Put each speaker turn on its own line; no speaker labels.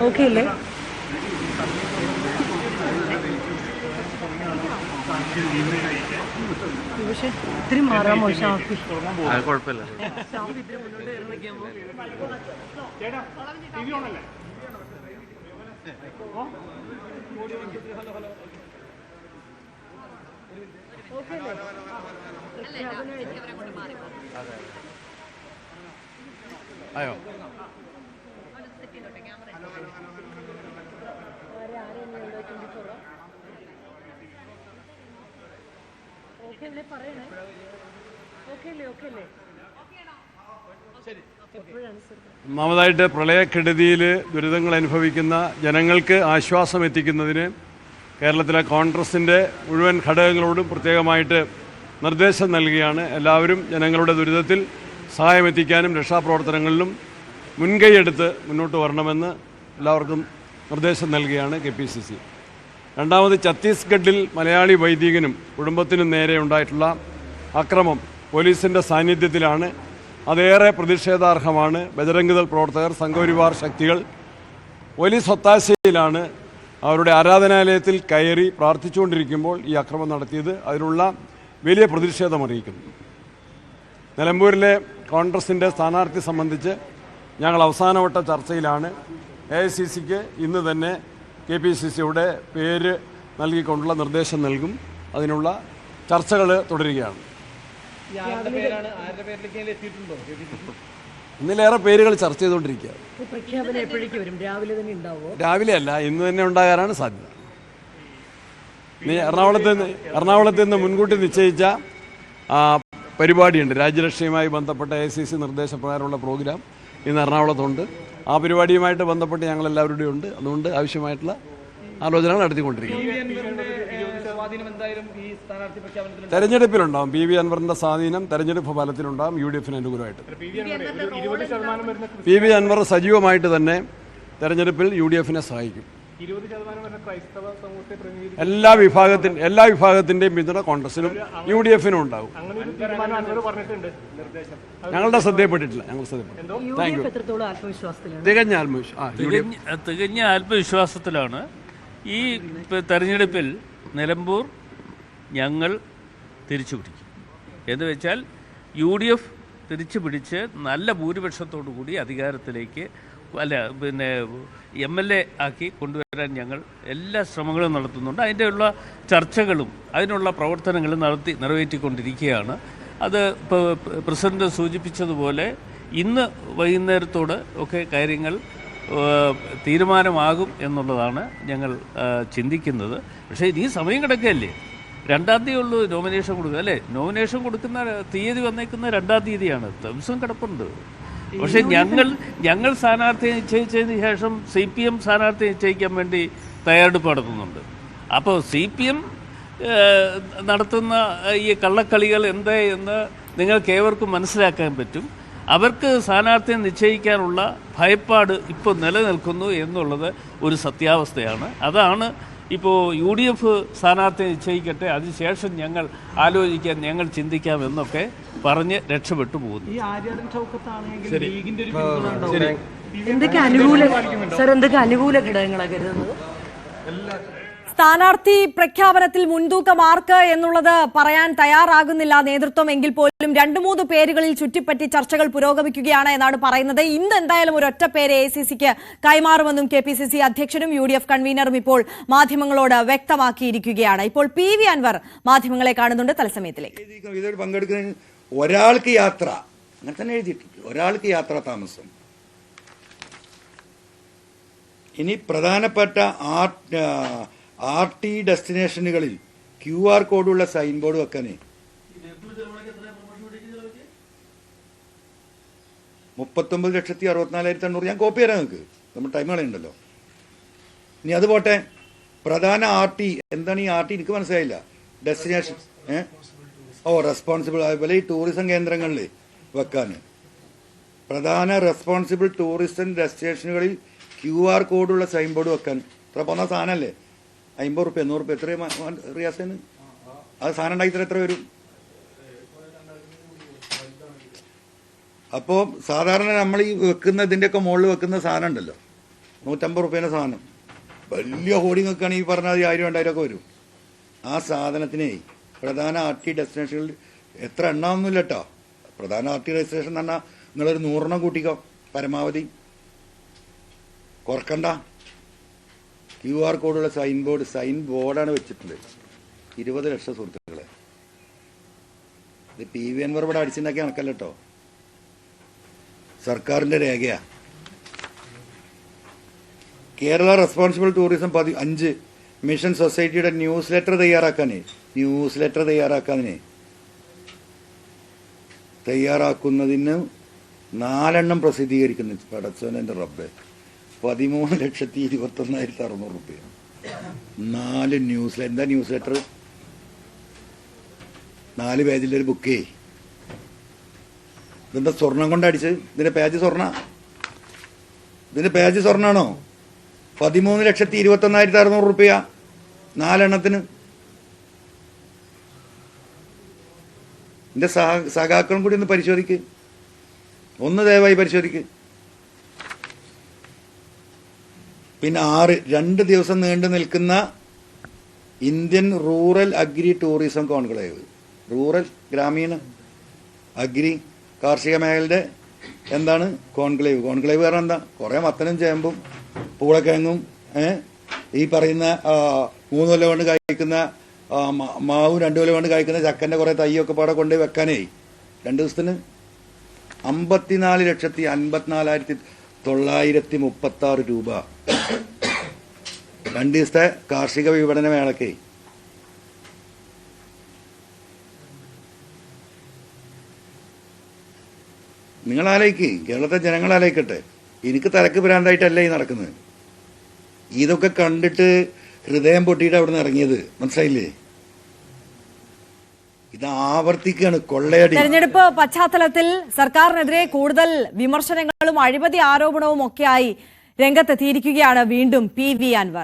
Okay അല്ലേ പക്ഷെ ഇത്തിരി മാറാമോ ഷാഫി
കുഴപ്പമില്ല. അയോ
ഓക്കെ അല്ലേ പറയണേ? ഓക്കെ അല്ലേ ഓക്കെ അല്ലേ
ഒന്നാമതായിട്ട് പ്രളയക്കെടുതിയിൽ ദുരിതങ്ങൾ അനുഭവിക്കുന്ന ജനങ്ങൾക്ക് ആശ്വാസം എത്തിക്കുന്നതിന് കേരളത്തിലെ കോൺഗ്രസിന്റെ മുഴുവൻ ഘടകങ്ങളോടും പ്രത്യേകമായിട്ട് നിർദ്ദേശം നൽകുകയാണ് എല്ലാവരും ജനങ്ങളുടെ ദുരിതത്തിൽ സഹായം എത്തിക്കാനും രക്ഷാപ്രവർത്തനങ്ങളിലും മുൻകൈയെടുത്ത് മുന്നോട്ട് വരണമെന്ന് എല്ലാവർക്കും നിർദ്ദേശം നൽകിയാണ് കെ പി സി സി. രണ്ടാമത് ഛത്തീസ്ഗഡിൽ മലയാളി വൈദികനും കുടുംബത്തിനും നേരെ ഉണ്ടായിട്ടുള്ള അക്രമം പോലീസിന്റെ സാന്നിധ്യത്തിലാണ്. അതേറെ പ്രതിഷേധാർഹമാണ് ബജരംഗദൾ പ്രവർത്തകർ സംഘപരിവാർ ശക്തികൾ. പോലീസ് ഒത്താശയിലാണ് അവരുടെ ആരാധനാലയത്തിൽ കയറി പ്രാർത്ഥിച്ചുകൊണ്ടിരിക്കുമ്പോൾ ഈ അക്രമം നടത്തിയത്. അതിനുള്ള വലിയ പ്രതിഷേധം അറിയിക്കുന്നു. നിലമ്പൂരിലെ കോൺഗ്രസിന്റെ സ്ഥാനാർത്ഥി സംബന്ധിച്ച് ഞങ്ങൾ അവസാനവട്ട ചർച്ചയിലാണ്. എ ഐ സി സിക്ക് ഇന്ന് തന്നെ കെ പി സി സിയുടെ പേര് നൽകിക്കൊണ്ടുള്ള നിർദ്ദേശം നൽകും. അതിനുള്ള ചർച്ചകൾ തുടരുകയാണ്. ഇന്നലേറെ പേരുകൾ ചർച്ച ചെയ്തുകൊണ്ടിരിക്കുക.
പ്രഖ്യാപനം എപ്പോഴേക്ക് വരും? രാവിലെ തന്നെ ഉണ്ടാവുമോ
രാവിലെ അല്ല ഇന്ന് തന്നെ ഉണ്ടാകാനാണ് സാധ്യത. നീ എറണാകുളത്ത് നിന്ന് എറണാകുളത്ത് നിന്ന് മുൻകൂട്ടി നിശ്ചയിച്ച പരിപാടിയുണ്ട്. രാജ്യരക്ഷയുമായി ബന്ധപ്പെട്ട എ സി സി നിർദ്ദേശപ്രകാരമുള്ള പ്രോഗ്രാം ഇന്ന് എറണാകുളത്തുണ്ട്. ആ പരിപാടിയുമായിട്ട് ബന്ധപ്പെട്ട് ഞങ്ങൾ എല്ലാവരുടെയും ഉണ്ട്. അതുകൊണ്ട് ആവശ്യമായിട്ടുള്ള ആലോചനകൾ നടത്തിക്കൊണ്ടിരിക്കുന്നു. തെരഞ്ഞെടുപ്പിലുണ്ടാവും. പി വി അൻവറിന്റെ സ്വാധീനം തെരഞ്ഞെടുപ്പ് ഫലത്തിലുണ്ടാവും. യു ഡി എഫിന് അനുകൂലമായിട്ട്. പി വി അൻവർ സജീവമായിട്ട് തന്നെ തെരഞ്ഞെടുപ്പിൽ യു ഡി എഫിനെ സഹായിക്കും. എല്ലാ വിഭാഗത്തിൻ എല്ലാ വിഭാഗത്തിന്റെയും പിന്തുണ കോൺഗ്രസിനും യു ഡി എഫിനും ഉണ്ടാവും
അങ്ങനെ ഒരു പറഞ്ഞിട്ടുണ്ട്. നിർദ്ദേശം.
ഞങ്ങളുടെ ശ്രദ്ധയപ്പെട്ടിട്ടില്ല. ഞങ്ങൾ ശ്രദ്ധയപ്പെട്ടു തികഞ്ഞ ആത്മവിശ്വാസം
തികഞ്ഞ ആത്മവിശ്വാസത്തിലാണ് ഈ തെരഞ്ഞെടുപ്പിൽ നിലമ്പൂർ ഞങ്ങൾ തിരിച്ചു പിടിക്കും. എന്ന് വെച്ചാൽ യു ഡി എഫ് തിരിച്ചു പിടിച്ച് നല്ല ഭൂരിപക്ഷത്തോടു കൂടി അധികാരത്തിലേക്ക് അല്ല പിന്നെ എം എൽ എ ആക്കി കൊണ്ടുവരാൻ ഞങ്ങൾ എല്ലാ ശ്രമങ്ങളും നടത്തുന്നുണ്ട്. അതിന്റെ ഉള്ള ചർച്ചകളും അതിനുള്ള പ്രവർത്തനങ്ങളും നടത്തി നിറവേറ്റിക്കൊണ്ടിരിക്കുകയാണ്. അത് ഇപ്പോൾ പ്രസിഡന്റ് സൂചിപ്പിച്ചതുപോലെ ഇന്ന് വൈകുന്നേരത്തോട് ഒക്കെ കാര്യങ്ങൾ തീരുമാനമാകും എന്നുള്ളതാണ് ഞങ്ങൾ ചിന്തിക്കുന്നത്. പക്ഷേ ഇനി സമയം കിടക്കുകയല്ലേ? രണ്ടാം തീയതി ഉള്ളൂ നോമിനേഷൻ കൊടുക്കുക. അല്ലേ? നോമിനേഷൻ കൊടുക്കുന്ന തീയതി വന്നേക്കുന്ന രണ്ടാം തീയതിയാണ്. ദിവസം കിടപ്പുണ്ട്. പക്ഷേ ഞങ്ങൾ ഞങ്ങൾ സ്ഥാനാർത്ഥിയെ നിശ്ചയിച്ചതിന് ശേഷം സി പി എം സ്ഥാനാർത്ഥിയെ നിശ്ചയിക്കാൻ വേണ്ടി തയ്യാറെടുപ്പ് നടത്തുന്നുണ്ട്. അപ്പോൾ സി പി എം നടത്തുന്ന ഈ കള്ളക്കളികൾ എന്താ എന്ന് നിങ്ങൾക്ക് ഏവർക്കും മനസ്സിലാക്കാൻ പറ്റും. അവർക്ക് സ്ഥാനാർത്ഥിയെ നിശ്ചയിക്കാനുള്ള ഭയപ്പാട് ഇപ്പോൾ നിലനിൽക്കുന്നു എന്നുള്ളത് ഒരു സത്യാവസ്ഥയാണ്. അതാണ് ഇപ്പോൾ യു ഡി എഫ് സ്ഥാനാർത്ഥി നിശ്ചയിക്കട്ടെ അതിനുശേഷം ഞങ്ങൾ ആലോചിക്കാൻ ഞങ്ങൾ ചിന്തിക്കാം എന്നൊക്കെ പറഞ്ഞ് രക്ഷപ്പെട്ടു പോകുന്നു.
ഈ ആര്യാടൻ ചൗക്കത്താണെങ്കിൽ ലീഗിന്റെ ഒരു പിന്തുണ ഉണ്ടാവും.
എന്തൊക്കെ അനുകൂല സർ എന്തൊക്കെ അനുകൂല ഘടകങ്ങളാണ് കരുതുന്നത്?
സ്ഥാനാർത്ഥി പ്രഖ്യാപനത്തിൽ മുൻതൂക്കം ആർക്ക് എന്നുള്ളത് പറയാൻ തയ്യാറാകുന്നില്ല. നേതൃത്വം എങ്കിൽ പോലും രണ്ടു മൂന്ന് പേരുകളിൽ ചുറ്റിപ്പറ്റി ചർച്ചകൾ പുരോഗമിക്കുകയാണ് എന്നാണ് പറയുന്നത്. ഇന്ന് എന്തായാലും ഒരൊറ്റ പേര് എ സി സിക്ക് കൈമാറുമെന്നും കെ പി സി സി അധ്യക്ഷനും യു ഡി എഫ് കൺവീനറും ഇപ്പോൾ മാധ്യമങ്ങളോട് വ്യക്തമാക്കിയിരിക്കുകയാണ്. ഇപ്പോൾ പി വി അൻവർ മാധ്യമങ്ങളെ കാണുന്നുണ്ട്. തത്സമയത്തിലേക്ക്.
പങ്കെടുക്കുന്നതിന് ഒരാൾക്ക് യാത്ര അങ്ങനെ തന്നെ എഴുതിയിട്ടുണ്ട്. ഒരാൾക്ക് യാത്ര താമസം. ഇനി പ്രധാനപ്പെട്ട ആർ ആർ ടി ഡെസ്റ്റിനേഷനുകളിൽ ക്യു ആർ കോഡുള്ള സൈൻ ബോർഡ് വെക്കാനേ. മുപ്പത്തൊമ്പത് ലക്ഷത്തി അറുപത്തിനാലായിരത്തി എണ്ണൂറ് ഞാൻ കോപ്പി തരാം നിങ്ങൾക്ക്. നമ്മൾ ടൈം കളയുണ്ടല്ലോ. ഇനി അത് പോട്ടെ. പ്രധാന ആർ ടി എന്താണ് ഈ ആർ ടി? എനിക്ക് മനസ്സിലായില്ല. ഡെസ്റ്റിനേഷൻ ഏഹ് ഓ റെസ്പോൺസിബിൾ അതുപോലെ ഈ ടൂറിസം കേന്ദ്രങ്ങളിൽ വെക്കാൻ പ്രധാന റെസ്പോൺസിബിൾ ടൂറിസം ഡെസ്റ്റിനേഷനുകളിൽ ക്യു ആർ കോഡുള്ള സൈൻ ബോർഡ് വെക്കാൻ. ഇത്ര പോന്ന സാധനമല്ലേ? അമ്പത് റുപ്യ നൂറ് റുപ്യ എത്ര റിയാസിന് അത് സാധനം ഉണ്ടാക്കി എത്ര വരും? അപ്പോൾ സാധാരണ നമ്മൾ ഈ വെക്കുന്ന ഇതിന്റെയൊക്കെ മുകളിൽ വെക്കുന്ന സാധനം ഉണ്ടല്ലോ നൂറ്റമ്പത് റുപ്യേന്റെ സാധനം. വലിയ ഹോർഡിംഗ് ഒക്കെ ഈ പറഞ്ഞാൽ ആയിരം രണ്ടായിരം ഒക്കെ വരും. ആ സാധനത്തിനെ പ്രധാന ആർ ടി ഡെസ്റ്റിനേഷനിൽ എത്ര എണ്ണമൊന്നുമില്ല കേട്ടോ പ്രധാന ആർ ടി ഡെസ്റ്റിനേഷൻ എന്ന് പറഞ്ഞാൽ നിങ്ങളൊരു നൂറെണ്ണം കൂട്ടിക്കോ പരമാവധി. കുറക്കണ്ട. ക്യു ആർ കോഡുള്ള സൈൻ ബോർഡ് സൈൻ ബോർഡാണ് വെച്ചിട്ടുള്ളത്. ഇരുപത് ലക്ഷം സുഹൃത്തുക്കളെ. ഇത് പി വി എൻവർ ഇവിടെ അടിച്ചിട്ടുണ്ടാക്കിയ കണക്കല്ല കേട്ടോ സർക്കാരിന്റെ രേഖയാ. കേരള റെസ്പോൺസിബിൾ ടൂറിസം പതി അഞ്ച്. മിഷൻ സൊസൈറ്റിയുടെ ന്യൂസ് ലെറ്റർ തയ്യാറാക്കാനേ. ന്യൂസ് ലെറ്റർ തയ്യാറാക്കാനേ. തയ്യാറാക്കുന്നതിന് നാലെണ്ണം പ്രസിദ്ധീകരിക്കുന്നു പടച്ചോനെ റബ്ബെ. പതിമൂന്ന് ലക്ഷത്തി ഇരുപത്തൊന്നായിരത്തി അറുന്നൂറ് റുപ്യ. നാല് ന്യൂസ് എന്താ ന്യൂസ് ലെറ്റർ? നാല് പേജിന്റെ ഒരു ബുക്കേ. ഇതെന്താ സ്വർണം കൊണ്ടടിച്ച് ഇതിന്റെ പേജ് സ്വർണ? ഇതിന്റെ പേജ് സ്വർണാണോ? പതിമൂന്ന് ലക്ഷത്തി ഇരുപത്തൊന്നായിരത്തി അറുന്നൂറ് റുപ്യ. നാലെണ്ണത്തിന്. എന്റെ സഹ സഹാക്കളും കൂടി ഒന്ന് പരിശോധിക്ക്. ഒന്ന് ദയവായി പരിശോധിക്ക്. പിന്നെ ആറ് രണ്ട് ദിവസം നീണ്ടു നിൽക്കുന്ന Indian rural agri tourism conclave. Rural ഗ്രാമീണ അഗ്രി കാർഷിക മേഖലയുടെ എന്താണ്? കോൺക്ലേവ്. കോൺക്ലേവ് കാരണം എന്താ? കുറേ മത്തനും ചേമ്പും പൂളക്കിഴങ്ങും ഈ പറയുന്ന മൂന്ന് കൊല്ലം കൊണ്ട് കഴിക്കുന്ന മാവും രണ്ടു കൊല്ലം കൊണ്ട് കഴിക്കുന്ന ചക്കന്റെ കുറേ തൈയൊക്കെ പാടെ കൊണ്ട് വെക്കാനേ. രണ്ട് ദിവസത്തിന് അമ്പത്തിനാല് ലക്ഷത്തി അൻപത്തിനാലായിരത്തി തൊള്ളായിരത്തി മുപ്പത്താറ് രൂപ. രണ്ട് ദിവസത്തെ കാർഷിക വിപണന മേളക്ക്. നിങ്ങൾ ആലോചിക്ക് കേരളത്തെ ജനങ്ങൾ ആലോചിക്കട്ടെ. എനിക്ക് തലക്ക് ഭ്രാന്തായിട്ടല്ല ഈ നടക്കുന്നത്. ഇതൊക്കെ കണ്ടിട്ട് ഹൃദയം പൊട്ടിയിട്ട് അവിടെ നിന്ന് ഇറങ്ങിയത്. മനസ്സിലായില്ലേ? ഇത് ആവർത്തിക്കുകയാണ് കൊള്ളയടി.
തെരഞ്ഞെടുപ്പ് പശ്ചാത്തലത്തിൽ സർക്കാരിനെതിരെ കൂടുതൽ വിമർശനങ്ങളും അഴിമതി ആരോപണവും ഒക്കെയായി രംഗത്തെത്തിയിരിക്കുകയാണ് വീണ്ടും പി വി അൻവർ.